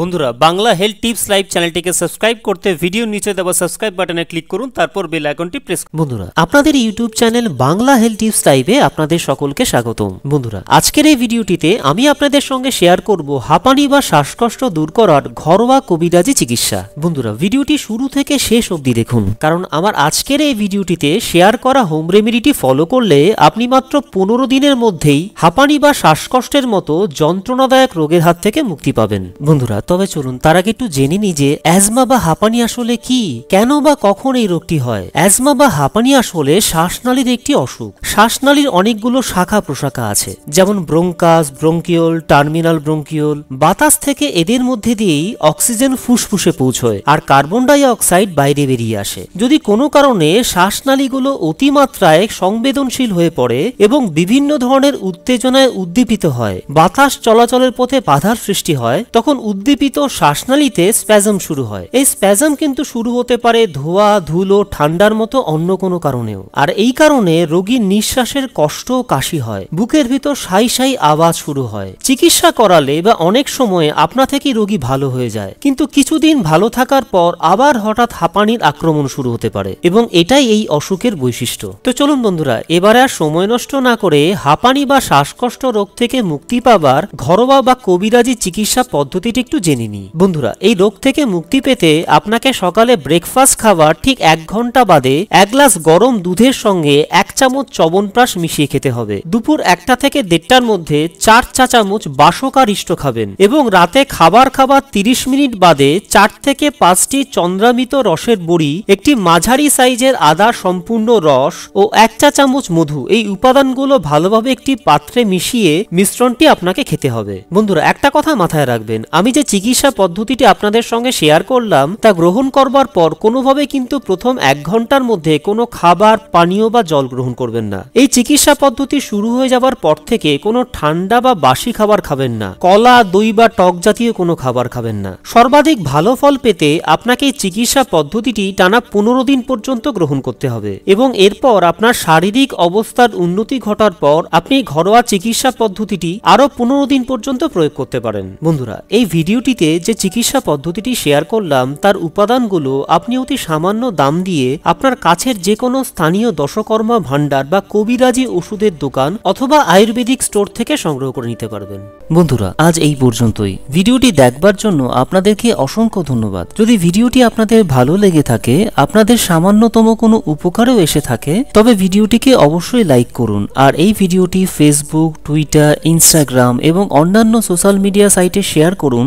বন্ধুরা, Bangla health tips live চ্যানেলটিকে subscribe করতে ভিডিও নিচে দেওয়া সাবস্ক্রাইব বাটনে ক্লিক করুন, তারপর বেল আইকনটি প্রেস বন্ধুরা, আপনাদের YouTube channel Bangla health tips লাইভে আপনাদের সকলকে স্বাগতম। বন্ধুরা, আজকের এই ভিডিওটিতে আমি আপনাদের সঙ্গে শেয়ার করব হাঁপানি বা শ্বাসকষ্ট দূর করার ঘরোয়া কবিরাজি চিকিৎসা। বন্ধুরা, ভিডিওটি শুরু থেকে শেষ অবধি দেখুন, কারণ আমার আজকের এই ভিডিওটিতে শেয়ার করা হোম রেমেডিটি ফলো করলে আপনি মাত্র পনেরো দিনের মধ্যেই হাঁপানি বা শ্বাসকষ্টের মতো যন্ত্রণাদায়ক রোগের হাত থেকে মুক্তি পাবেন। বন্ধুরা তবে চলুন, তার আগে একটু জেনে নি যে অ্যাজমা বা হাঁপানি আসলে কি? কেন বা কখন এই রোগটি হয়? অ্যাজমা বা হাঁপানি আসলে শ্বাসনালীর একটি অসুখ। শ্বাসনালীর অনেকগুলো শাখা প্রশাখা আছে, যেমন ব্রোঙ্কাস, ব্রোঙ্কিওল, টার্মিনাল ব্রোঙ্কিওল। বাতাস থেকে এদের মধ্যে দিয়েই অক্সিজেন ফুসফুসে পৌঁছয় আর কার্বন ডাই অক্সাইড বাইরে বেরিয়ে আসে। যদি কোনো কারণে শ্বাসনালীগুলো অতিমাত্রায় সংবেদনশীল হয়ে পড়ে এবং বিভিন্ন ধরনের উত্তেজনায় উদ্দীপিত হয়, বাতাস চলাচলের পথে বাধার সৃষ্টি হয়, তখন উদ্দীপিত শ্বাসনালীতে স্প্যাজম শুরু হয়। এই স্প্যাজম কিন্তু শুরু হতে পারে ধোয়া, ধুলো, ঠান্ডার মতো অন্য কোনো কারণেও। আর এই কারণে রোগীর নিঃশ্বাসের কষ্ট কাশি হয়। বুকের ভিতর সাই সাই আওয়াজ শুরু হয়। চিকিৎসা করালে বা অনেক সময় আপনা থেকেই রোগী ভালো হয়ে যায়। কিন্তু কিছুদিন ভালো থাকার পর আবার হঠাৎ হাঁপানির আক্রমণ শুরু হতে পারে এবং এটাই এই অসুখের বৈশিষ্ট্য। তো চলুন বন্ধুরা, এবারে আর সময় নষ্ট না করে হাঁপানি বা শ্বাসকষ্ট রোগ থেকে মুক্তি পাবার ঘরোয়া বা কবিরাজি চিকিৎসা পদ্ধতিটি একটু জেনে নিই। বন্ধুরা, এই রোগ থেকে মুক্তি পেতে আপনাকে সকালে ব্রেকফাস্ট খাওয়ার ঠিক এক ঘণ্টা বাদে এক গ্লাস গরম দুধের সঙ্গে এক চামচ চবনপ্রাশ মিশিয়ে খেতে হবে। দুপুর একটা থেকে দেড়টার মধ্যে চার চা চামচ বাসকারিষ্ট খাবেন এবং রাতে খাবার খাবার তিরিশ মিনিট বাদে চার থেকে পাঁচটি চন্দ্রামিত রসের বড়ি, একটি মাঝারি সাইজের আদা সম্পূর্ণ রস ও এক চা চামচ মধু এই উপাদানগুলো ভালোভাবে একটি পাত্রে মিশিয়ে মিশ্রণটি আপনাকে খেতে হবে। বন্ধুরা, একটা কথা মাথায় রাখবেন, আমি যে চিকিৎসা পদ্ধতিটি আপনাদের সঙ্গে শেয়ার করলাম, তা গ্রহণ করবার পর কোনোভাবে কিন্তু প্রথম এক ঘণ্টার মধ্যে কোনো খাবার, পানীয় বা জল গ্রহণ করবেন না। এই চিকিৎসা পদ্ধতি শুরু হয়ে যাবার পর থেকে কোনো ঠান্ডা বা বাসি খাবার খাবেন না। কলা, দই বা টক জাতীয় কোনো খাবার খাবেন না। সর্বাধিক ভালো ফল পেতে আপনাকে এই চিকিৎসা পদ্ধতিটি টানা পনেরো দিন পর্যন্ত গ্রহণ করতে হবে এবং এরপর আপনার শারীরিক অবস্থার উন্নতি ঘটার পর আপনি ঘরোয়া চিকিৎসা পদ্ধতিটি আরও পনেরো দিন পর্যন্ত প্রয়োগ করতে পারেন। বন্ধুরা, এই ভিডিওটিতে যে চিকিৎসা পদ্ধতিটি শেয়ার করলাম, তার উপাদানগুলো আপনি অতি সামান্য দাম দিয়ে আপনার কাছের যে কোনো স্থানীয় দশকর্মা ভান্ডার বা কবিরাজি ওষুধের দোকান অথবা আয়ুর্বেদিক স্টোর থেকে সংগ্রহ করে নিতে পারবেন। বন্ধুরা, আজ এই পর্যন্তই। ভিডিওটি দেখবার জন্য আপনাদেরকে অসংখ্য ধন্যবাদ। যদি ভিডিওটি আপনাদের ভালো লেগে থাকে, আপনাদের সামান্যতম কোনো উপকারও এসে থাকে, তবে ভিডিওটিকে অবশ্যই লাইক করুন। আর এই ভিডিওটি ফেসবুক টুইটার ইনস্টাগ্রাম এবং অন্যান্য সোশ্যাল মিডিয়া সাইটে শেয়ার করুন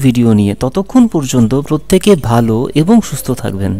ভিডিও নিয়ে ততক্ষণ পর্যন্ত প্রত্যেকে ভালো এবং সুস্থ থাকবেন।